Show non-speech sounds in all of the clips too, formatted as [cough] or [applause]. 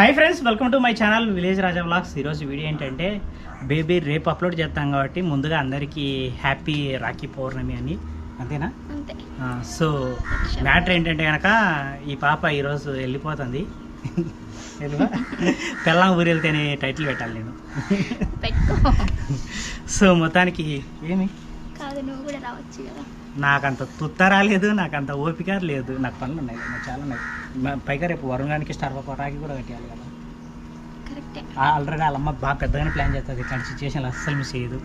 Hi friends welcome to my channel village Raja vlogs ఈరోజు video ఏంటంటే baby రేపు upload చేస్తాం కాబట్టి ముందుగా అందరికీ హ్యాపీ రాఖీ పౌర్ణమి అని. అంతేనా? సో మ్యాటర్ ఏంటంటే కనుక ఈ పాప ఈరోజు వెళ్ళిపోతుంది. వెళ్ళిపో. పెళ్ళాం ఊరు వెళ్తేనే టైటిల్ పెట్టాలి నేను. సో [laughs] మొత్తానికి ఏమి? కాదు నువ్వు కూడా రావచ్చు కదా. నాకంత తుత్త రాలేదు నాకంత ఓపిక లేదు. నాకు పనులు ఉన్నాయి నాకు చాలా ఉన్నాయి. పైగా రేపు వరుణానికి స్టార్ పాప రాఖీ కూడా కట్టేయాలి కదా. ఆల్రెడీ వాళ్ళ అమ్మ బాగా పెద్దగానే ప్లాన్ చేస్తుంది ఇట్లాంటి సిచ్యువేషన్ అస్సలు మిస్ చేయదు.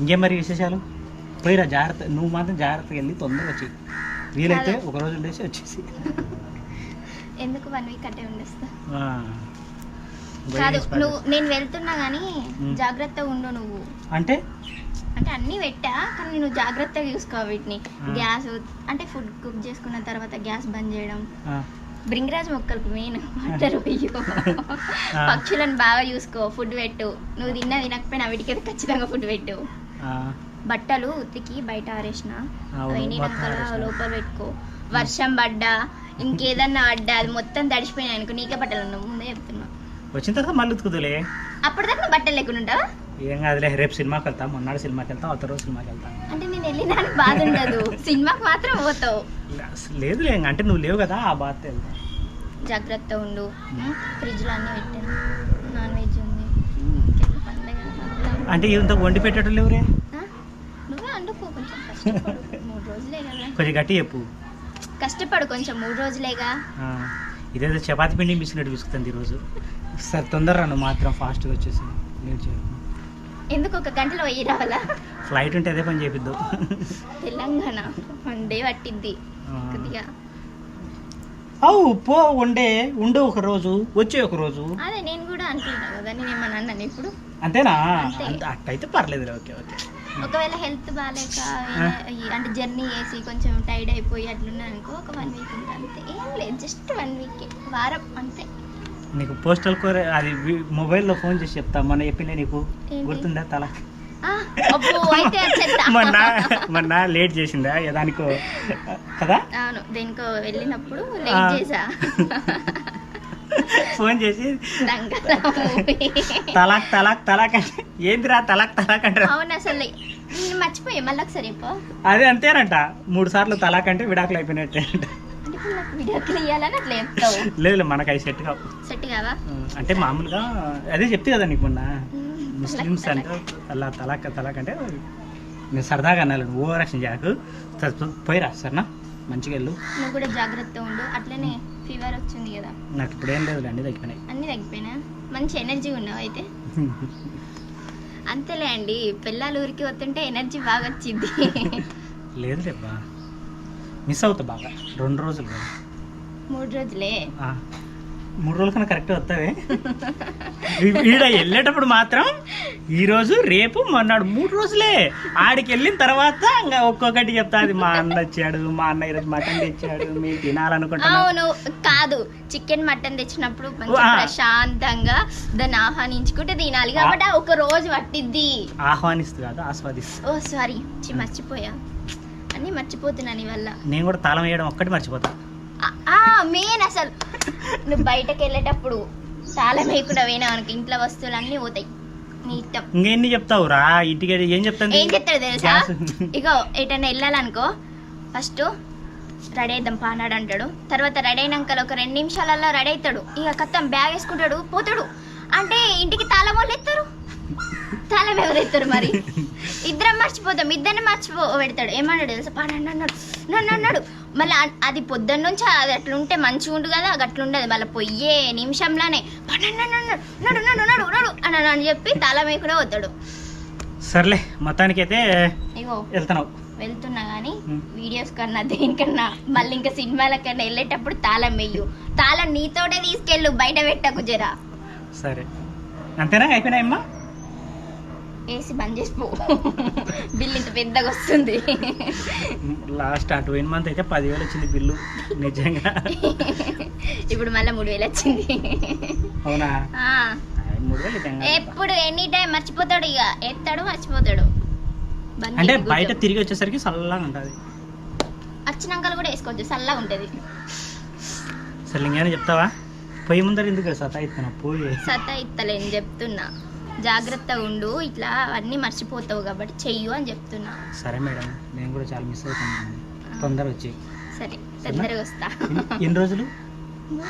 ఇంకేం మరి విశేషాలు? పోయిరా జాగ్రత్త నువ్వు మాత్రం జాగ్రత్తగా వెళ్ళి తొందరగా వచ్చి వీలైతే. ఒక రోజు ఉండేసి వచ్చేసి. ఎందుకు వన్ వీక్ అట్టే ఉండేస్తా? కాదు నువ్వు నేను వెళ్తున్నా కానీ. జాగ్రత్తగా ఉండు నువ్వు. అంటే? అంటే అన్నీ పెట్టా కానీ నువ్వు జాగ్రత్తగా చూసుకో వీటిని. గ్యాస్ అంటే ఫుడ్ కుక్ చేసుకున్న తర్వాత గ్యాస్ బంద్ చేయడం. బ్రింగరాజ్ మొక్కలకు మెయిన్ వాటర్ ఆ. పక్షులను బాగా చూసుకో ఫుడ్ పెట్టు. నువ్వు తిన్నా తినకపోయినా వీటికైతే ఖచ్చితంగా ఫుడ్ పెట్టు. బట్టలు ఉతికి బయట ఆరేసిన. ఆరేసిన. లోపల పెట్టుకో. వర్షం పడ్డా ఇంకేదన్నా పడ్డా అది మొత్తం తడిసిపోయినాయి అనుకో నీకే బట్టలు ఉన్నావు ముందే చెప్తున్నా. వచ్చిన తర్వాత మళ్ళీ ఉతుకుదులే అప్పటిదాకా బట్టలు లేకుండా ఉంటావా? ఏం కాదులే రేపు సినిమాకి వెళ్తాం. మొన్నాడు సినిమాకి వెళ్తాం అవతల రోజు సినిమాకి వెళ్తాం. అంటే నేను వెళ్ళినా అని బాధ ఉండదు. సినిమాకి మాత్రం పోతావు. లేదులే ఇంక అంటే నువ్వు లేవు కదా ఆ బాధ వెళ్తాం. జాగ్రత్త ఉండు. ఫ్రిడ్జ్లో అన్నీ పెట్టాను నాన్ వెజ్ ఉంది. అంటే ఇంత వండి పెట్టడం లేవురే? నువ్వే వండుకో కొంచెం కష్టపడు. మూడు రోజులే కదా. కొంచెం గట్టి చెప్పు. కష్టపడు కొంచెం మూడు రోజులేగా. ఇదేదో చపాతి పిండి మిసినట్టు విసుకుతుంది ఈరోజు. సరే తొందరగా నువ్వు మాత్రం ఫాస్ట్గా వచ్చేసి. నేను ఎందుకు ఒక గంటలో పోయి రావాలా? ఫ్లైట్ ఉంటే అదే పని చేపిద్దాం. తెలంగాణ వన్ డే పట్టిద్ది. ఆ. కొద్దిగా. అవు పో ఉండే ఉండు ఒక రోజు వచ్చే ఒక రోజు. అదే నేను కూడా అంటున్నా కదా నేను ఏమన్నా అన్నాను ఇప్పుడు? అంతేనా? అంతే. అంత అట్టయితే పర్లేదు ఓకే ఓకే. ఒకవేళ హెల్త్ బాగాలేక అంటే జర్నీ చేసి కొంచెం టైర్డ్ అయిపోయి అట్లున్నా అనుకో ఒక వన్ వీక్ ఉంటా అంతే. ఏం లేదు జస్ట్ వన్ వీక్ వారం అంతే. నీకు పోస్టల్ కోర్ అది మొబైల్లో ఫోన్ చేసి చెప్తా. మొన్న చెప్పిందే నీకు? గుర్తుందా తల. [laughs] మొన్న మొన్న లేట్ చేసిందా? ఏదానికో కదా? అవును దేనికో వెళ్ళినప్పుడు. లేట్ చేసా. [laughs] ఫోన్ చేసి. తలాక్ తలాక్ తలాక్ అంటే ఏందిరా తలాక్ తలాక్ అవును అసలు మర్చిపోయా. మళ్ళీ ఒకసారి అదే అంతేనంట. మూడు సార్లు తలాక్ అంటే విడాకులు అయిపోయినట్టే అంట అంటే. వీడియోకి ఇవ్వాలని అట్లా చెప్తావు. లేదు మనకు అవి సెట్ కావు. సెట్ కావా? అంటే మామూలుగా అదే చెప్తే కదా నీకు మొన్న. ముస్లిమ్స్ అంటే అలా తలాక్ తలాక్ అంటే నేను సరదాగా అన్నాను ఓవర్ యాక్షన్ చేయకు. పోయిరా సరేనా? మంచిగా వెళ్ళు. నువ్వు కూడా జాగ్రత్త ఉండు. అట్లనే ఫీవర్ వచ్చింది కదా. నాకు ఇప్పుడు ఏం లేదు అన్నీ తగ్గిపోయినాయి. అన్నీ తగ్గిపోయినా? మంచి ఎనర్జీ ఉన్నావు అయితే? [laughs] అంతేలే అండి పిల్లలు ఊరికి వస్తుంటే ఎనర్జీ బాగా వచ్చింది. [laughs] లేదు లేబ్బా మిస్ అవుతా బాగా. రెండు రోజులు కదా. మూడు రోజులే. ఆ, మూడు రోజుల కన్నా కరెక్ట్ వస్తావే. ఈడ వెళ్ళేటప్పుడు మాత్రం ఈ రోజు రేపు మొన్నాడు. మూడు రోజులే. ఆడికి వెళ్ళిన తర్వాత ఇంకా ఒక్కొక్కటి చెప్తాది మా అన్న వచ్చాడు మా అన్న ఈరోజు మటన్ తెచ్చాడు మీరు తినాలనుకుంటున్నా. అవును కాదు. చికెన్ మటన్ తెచ్చినప్పుడు మంచి ఆ. ప్రశాంతంగా దాన్ని ఆహ్వానించుకుంటే తినాలి. కాబట్టి ఆ. ఒక రోజు పట్టిద్ది. ఆహ్వానిస్తూ కాదు ఆస్వాదిస్తూ. Oh sorry. మర్చిపోయా. అన్నీ మర్చిపోతున్నాను నీ వల్ల. నేను కూడా తాళం వేయడం ఒక్కటి మర్చిపోతా. మెయిన్ అసలు. నువ్వు బయటకు వెళ్ళేటప్పుడు చాలా వేయకుండా పోయినావు అనుకో ఇంట్లో వస్తువులు అన్నీ పోతాయి. నీ ఇష్టం ఇంకెన్ని చెప్తావు? రా ఇంటికి ఏం చెప్తాను ఏం చెప్తాడు తెలుసా. ఇగో ఎటన్నా వెళ్ళాలనుకో ఫస్ట్ రెడీ అయిద్దాం పానాడు అంటాడు. తర్వాత రెడీ అయినాక ఒక రెండు నిమిషాలలో రెడీ అవుతాడు. ఇక కత్తం బ్యాగ్ వేసుకుంటాడు పోతాడు. అంటే ఇంటికి తాళం వాళ్ళు ఎత్తారు. తాళం ఎవరు ఎత్తారు మరి? ఇద్దరం మర్చిపోతాం ఇద్దరిని మర్చిపో పెడతాడు ఏమన్నాడు తెలుసా? పాడండి అన్నాడు. నన్ను అన్నాడు. మళ్ళీ అది పొద్దున్న నుంచి అది అట్లుంటే మంచిగా ఉండు కదా అది అట్లుండదు మళ్ళీ పొయ్యే నిమిషంలోనే పడండి అన్నాడు నడు నడు నడు నడు అని అని చెప్పి తాళం వేయకుండా పోతాడు. సర్లే మొత్తానికి అయితే ఇగో వెళ్తున్నావు. వెళ్తున్నా కానీ. వీడియోస్ కన్నా దేనికన్నా మళ్ళీ ఇంకా సినిమాల కన్నా వెళ్ళేటప్పుడు తాళం వెయ్యు తాళం నీతోటే తీసుకెళ్ళు బయట పెట్టకు జరా. సరే. అంతేనా? అయిపోయినాయమ్మా? ఏసీ బంద్ చేసిపో. బిల్ ఇంత పెద్దగా వస్తుంది. లాస్ట్ ఆ టూ మంత్ అయితే పదివేలు వచ్చింది బిల్లు నిజంగా. ఇప్పుడు మళ్ళీ మూడు వేలు వచ్చింది. అవునా. ఎప్పుడు ఎనీ టైం మర్చిపోతాడు ఇక. ఎత్తాడు మర్చిపోతాడు. అంటే బయట. తిరిగి వచ్చేసరికి చల్లగా ఉంటుంది. వచ్చినాకలు కూడా వేసుకోవచ్చు చల్లగా ఉంటుంది. సరే ఇంకేమైనా చెప్తావా? పొయ్యి ముందర ఎందుకు సతా ఇస్తున్నా పోయి. సత్తా ఇత్తలేని చెప్తున్నా. జాగ్రత్తగా ఉండు ఇట్లా అన్నీ మర్చిపోతావు కాబట్టి చెయ్యు అని చెప్తున్నా. సరే మేడం నేను కూడా చాలా మిస్ అవుతున్నాను. తొందర వచ్చి సరే తొందరగా వస్తా. ఎన్ని- రోజులు?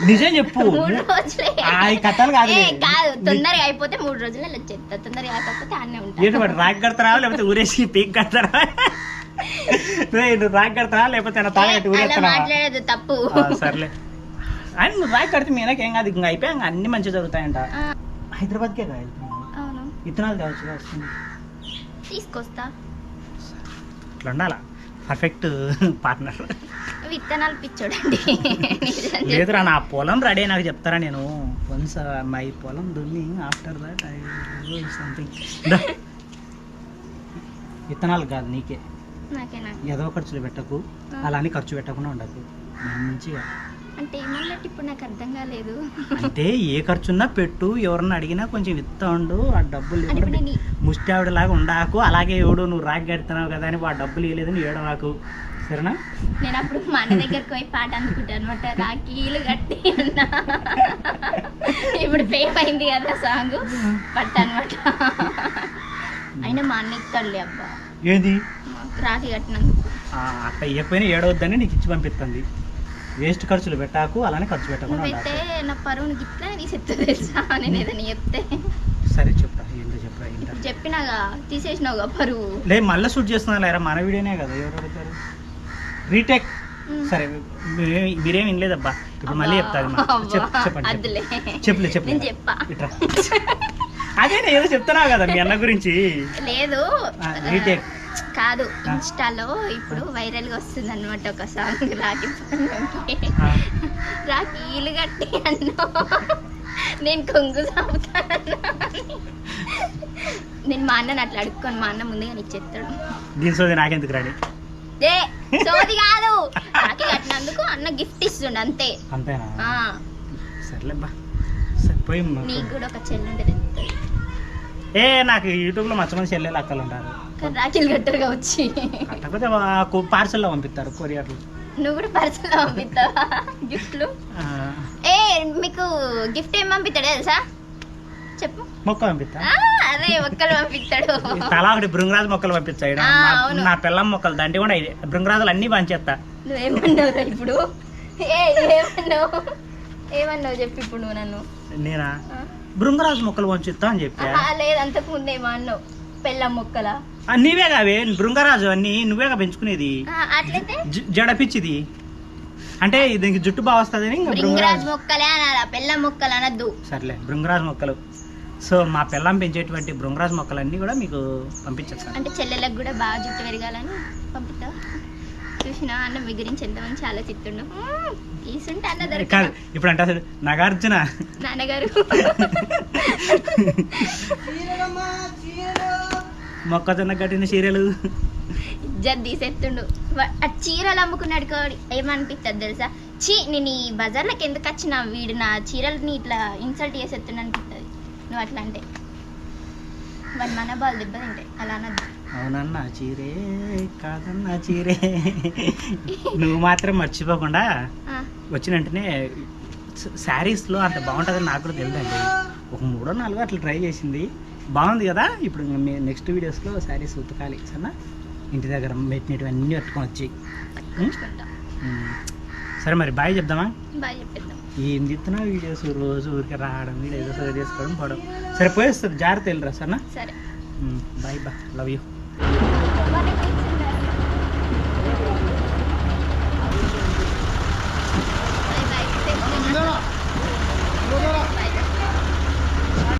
నిజం చెప్పు. మూడు రోజులే. కథలు కాదు కాదు తొందరగా అయిపోతే మూడు రోజులు వచ్చేస్తా. తొందరగా అయిపోతే అన్నీ ఏంటి ఉంటా మరి రాక్ కడతారా? లేకపోతే ఊరేసి పీక్ కడతారా? రాక్ కడతారా లేకపోతే నా తాళ కట్టి అలా ఊరేస్తానా మాట్లాడేది తప్పు. సర్లే. అని నువ్వు రాక్ కడితే మీనకి కాదు ఇంకా అయిపోయా ఇంకా అన్ని మంచిగా జరుగుతాయంట. హైదరాబాద్కే కాదు విత్తనాలు కావచ్చు వస్తుంది తీసుకొస్తా. ఇట్లా ఉండాలా? పర్ఫెక్ట్ పార్ట్నర్ విత్తనాలు పిచ్చోడండి. లేదురా నా పొలం రెడీ నాకు చెప్తారా నేను? వన్స్ మై పొలం దున్ని ఆఫ్టర్ దట్ ఐ సంథింగ్ విత్తనాలు కాదు నీకే. ఏదో ఖర్చులు పెట్టకు. అలా అని ఖర్చు పెట్టకుండా ఉండకు. మంచిగా. అంటే ఏమన్నట్టు ఇప్పుడు నాకు అర్థం కాలేదు. అంటే ఏ ఖర్చున్నా పెట్టు ఎవరన్నా అడిగినా కొంచెం ఇస్తా ఉండు ఆ డబ్బులు ముష్టి ఆవిడలాగా ఉండాకు అలాగే ఎవడు నువ్వు రాగి కడుతున్నావు కదా అని ఆ డబ్బులు ఇవ్వలేదని ఏడవాకు సరేనా? నేను అప్పుడు మా అన్న దగ్గరికి పోయి పాట అనుకుంటాను అనమాట రాఖీలు కట్టి అన్నా. ఇప్పుడు ఫేమ్ అయింది కదా సాంగ్ పట్ట అనమాట అయినా మా అన్న ఇస్తాడులే అబ్బా. ఏది? రాఖీ కట్టినందుకు. అట్ట ఇవ్వకపోయినా ఏడవద్దని నీకు ఇచ్చి పంపిస్తుంది వేస్ట్ ఖర్చులు పెట్టాకు అలానే ఖర్చు పెట్టకుండా నువ్వైతే నా పరువుని గిట్లనే తీసేస్తా తెలుసా? నేను ఏదైనా చెప్తే. సరే చెప్పరా ఏంటో చెప్పరా ఏంటో. చెప్పినాగా తీసేసినావుగా పరువు. లే మళ్ళీ షూట్ చేస్తున్నా లేరా మన వీడియోనే కదా ఎవరు అడుగుతారు? రీటేక్. సరే మీరే- వినలేదబ్బా. ఇప్పుడు మళ్ళీ చెప్తారు చెప్పండి. చెప్పులే చెప్పు ఇట్రా. అదే ఏదో చెప్తున్నావు కదా మీ అన్న గురించి. లేదు. retake. కాదు. ఇన్స్టాలో ఇప్పుడు వైరల్గా వస్తుంది అనమాట ఒక సాంగ్ [laughs] రాఖీ పండుగకి. రాఖీలు కట్టి అన్నో. నేను కొంగు సాగుతాను నేను మా అన్నని అట్లా అడుక్కొని మా అన్న ముందుగా ఇచ్చేస్తాడు దీని సోది నాకెందుకు రాని ఏ సోది కాదు. రాఖీ కట్టినందుకు అన్న గిఫ్ట్ ఇస్తుండు అంతే. అంతేనా? ఆ, సర్లేబ్బా నీకు కూడా ఒక చెల్లి ఉంటుంది ఏ నాకు యూట్యూబ్లో మంచి మంది చెల్లెలు అక్కలు ఉంటారు రాఖీలు కట్టరుగా వచ్చి. కాకపోతే పార్సల్లో పంపిస్తారు కొరియర్లు. నువ్వు కూడా పర్సనల్ పంపిస్తావా? గిఫ్ట్లు? ఏ మీకు గిఫ్ట్ ఏం పంపిస్తాడు తెలుసా? చెప్పు. మొక్క పంపిస్తా. అదే ఒక్కరు పంపిస్తాడు. తలా ఒకటి భృంగరాజు మొక్కలు అవును. నా పిల్లం మొక్కలు దండి కూడా ఇది. భృంగరాజులు అన్ని పంచేస్తా. నువ్వేమన్నావు ఇప్పుడు? ఏ ఏమన్నావు ఏమన్నావు చెప్పు ఇప్పుడు నువ్వు నన్ను? నేనా? ఆ? భృంగరాజు మొక్కలు పంచిస్తా అని చెప్పా. లేదు అంతకు ముందేమో అన్నావు పెళ్ళం మొక్కల? నీవే కావే భృంగరాజు అన్ని నువ్వేగా పెంచుకునేది? అట్లయితే? జడపిచ్చిది. అంటే దీనికి జుట్టు బాగా భృంగరాజ్ భృంగరాజు మొక్కలే అనాలా? పెళ్ళం మొక్కలు అనద్దు. సర్లే భృంగరాజు మొక్కలు. సో మా పిల్లం పెంచేటువంటి భృంగరాజు మొక్కలన్నీ కూడా మీకు పంపించేస్తాను అంటే చెల్లెలకు కూడా బాగా జుట్టు పెరగాలని పంపిస్తా చూసినా అన్న మీ గురించి ఎంత మంచి ఆలోచిస్తుండు. ఈసుంటే అన్న దొరక కాదు ఇప్పుడు అంటే అసలు నాగార్జున. నాన్నగారు. [laughs] మొక్కజొన్న కట్టిన చీరలు. తీసేస్తుండు వా- ఆ చీరలు అమ్ముకున్నాడు కోడి. ఏమనిపిస్తుంది తెలుసా? చీ నేను ఈ బజార్లోకి ఎందుకు వచ్చిన? వీడు నా చీరలని ఇట్లా ఇన్సల్ట్ చేసేస్తుండ అనిపిస్తుంది నువ్వు అట్లా అంటే. వాడి మనబాలు దెబ్బతింటాయి అలా అనద్దు. అవునన్నా చీరే కాదన్నా చీరే. నువ్వు మాత్రం మర్చిపోకుండా వచ్చిన వెంటనే శారీస్లో అంత బాగుంటుందని నాకు కూడా తెలియదండి. ఒక మూడో నాలుగో అట్లా ట్రై చేసింది. బాగుంది కదా? ఇప్పుడు నెక్స్ట్ వీడియోస్లో శారీస్ ఉతకాలి సరేనా? ఇంటి దగ్గర పెట్టినవి అన్నీ పట్టుకొని వచ్చి సరే మరి బాయ్ చెప్దామా? చెప్పేద్దాం. ఏం చెప్తున్నా వీడియోస్? రోజు ఊరికే రావడం వీడియో ఏదో చేసుకోవడం పోవడం. సరే పోయేస్తుంది జాగ్రత్త వెళ్ళరా సరేనా? సరే. బాయ్ బా లవ్ యూ.